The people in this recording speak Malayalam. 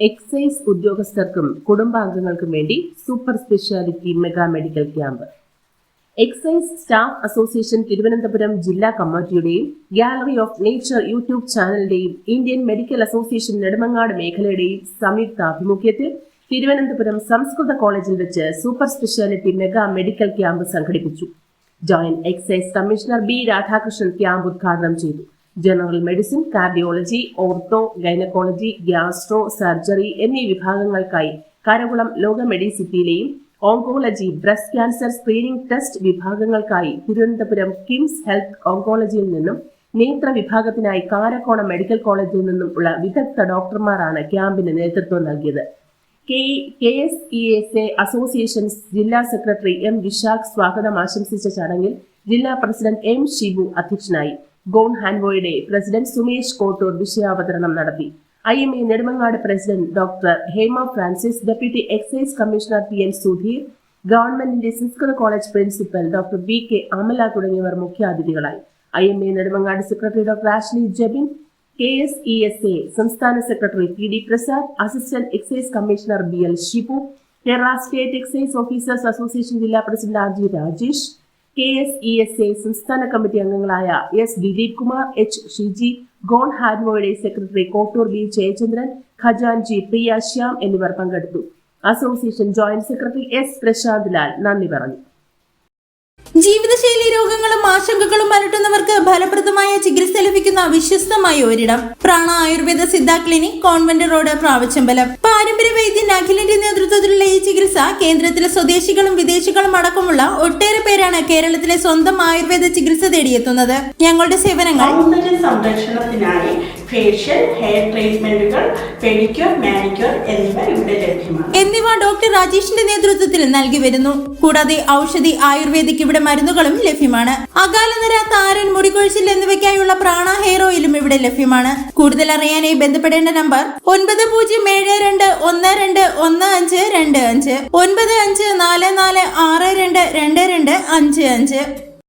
എക്സൈസ് ഉദ്യോഗസ്ഥർക്കും കുടുംബാംഗങ്ങൾക്കും വേണ്ടി super speciality mega medical camp. Excise staff association Thiruvananthapuram ജില്ലാ കമ്മിറ്റിയുടെയും ഗാലറി ഓഫ് നേച്ചർ യൂട്യൂബ് ചാനലിന്റെയും ഇന്ത്യൻ മെഡിക്കൽ അസോസിയേഷൻ നെടുമങ്ങാട് മേഖലയുടെയും സംയുക്ത ആഭിമുഖ്യത്തിൽ തിരുവനന്തപുരം സംസ്കൃത കോളേജിൽ വെച്ച് super speciality mega medical camp സംഘടിപ്പിച്ചു. Joint excise commissioner B Radhakrishnan camp ഉദ്ഘാടനം ചെയ്തു. General medicine cardiology ortho gynaecology gastro surgery എന്നീ വിഭാഗങ്ങൾക്കായി കരകുളം ലോക മെഡിസിറ്റിയിലെയും oncology breast cancer screening test വിഭാഗങ്ങൾക്കായി Thiruvananthapuram KIMS health ഓങ്കോളജിയിൽ നിന്നും നേത്ര വിഭാഗത്തിനായി കാരക്കോണം മെഡിക്കൽ കോളേജിൽ നിന്നും ഉള്ള വിദഗ്ധ ഡോക്ടർമാരാണ് ക്യാമ്പിന് നേതൃത്വം നൽകിയത്. K K S E S A association ജില്ലാ സെക്രട്ടറി എം വിശാഖ് സ്വാഗതം ആശംസിച്ച ചടങ്ങിൽ ജില്ലാ പ്രസിഡന്റ് എം ഷിബു അധ്യക്ഷനായി ഗോൺ ഹാൻവോയുടെ പ്രസിഡന്റ് സുമേഷ് കോട്ടൂർ വിഷയാവതരണം നടത്തി. I M A Nedumangad president doctor Hema Francis deputy excise commissioner P N Sudheer ഗവൺമെന്റിന്റെ Samskrita college principal doctor V K Amala തുടങ്ങിയവർ മുഖ്യാതിഥികളായി. I M A Nedumangad secretary doctor Ashley Jabin K S E S A സംസ്ഥാന secretary P D Prasad assistant excise commissioner B L Shibu Kerala state excise officers association ജില്ലാ president R G Rajesh K S E S A സംസ്ഥാന കമ്മിറ്റി അംഗങ്ങളായ എസ് ദിലീപ് കുമാർ എച്ച് ഷിജി ഗോൺ ഹാർമോയുടെ സെക്രട്ടറി കോട്ടൂർ ബി ജയചന്ദ്രൻ ഖജാൻജി പ്രിയ ശ്യാം എന്നിവർ പങ്കെടുത്തു. Association joint secretary S Prashanth Lal നന്ദി പറഞ്ഞു. രോഗങ്ങളും ആശങ്കകളും അലട്ടുന്നവർക്ക് ഫലപ്രദമായ ചികിത്സ ലഭിക്കുന്ന വിശ്വസ്തമായ ഒരിടം. Prana Ayurveda Siddha clinic convent road Pravachambalam പാരമ്പര്യ വൈദ്യൻ അഖിലിന്റെ നേതൃത്വത്തിലുള്ള ഈ ചികിത്സ കേന്ദ്രത്തിലെ സ്വദേശികളും വിദേശികളും അടക്കമുള്ള ഒട്ടേറെ പേരാണ് കേരളത്തിലെ സ്വന്തം ആയുർവേദ ചികിത്സ തേടിയെത്തുന്നത്. ഞങ്ങളുടെ സേവനങ്ങൾ സംരക്ഷണത്തിനായി ഫേഷ്യൽ ഹെയർ ട്രീറ്റ്മെന്റുകൾ പെഡിക്യൂർ മാനിക്യൂർ എന്നിവ ഇവിടെ ലഭ്യമാണ്. എന്നിവ ഡോക്ടർ രാജേഷിന്റെ നേതൃത്വത്തിൽ നൽകി വരുന്നു. കൂടാതെ ഔഷധി ആയുർവേദിക് ഇവിടെ മരുന്നുകളും ലഭ്യമാണ്. അകാലനിര താരൻ മുടികൊഴിച്ചിൽ എന്നിവയ്ക്കായുള്ള പ്രാണ ഹെയർ ഓയിലും ഇവിടെ ലഭ്യമാണ്. കൂടുതൽ അറിയാനായി ബന്ധപ്പെടേണ്ട നമ്പർ ഒൻപത് പൂജ്യം ഏഴ് രണ്ട് ഒന്ന് രണ്ട് ഒന്ന് അഞ്ച് രണ്ട് അഞ്ച് ഒൻപത് അഞ്ച് നാല് നാല് ആറ് രണ്ട് രണ്ട് രണ്ട് അഞ്ച് അഞ്ച്.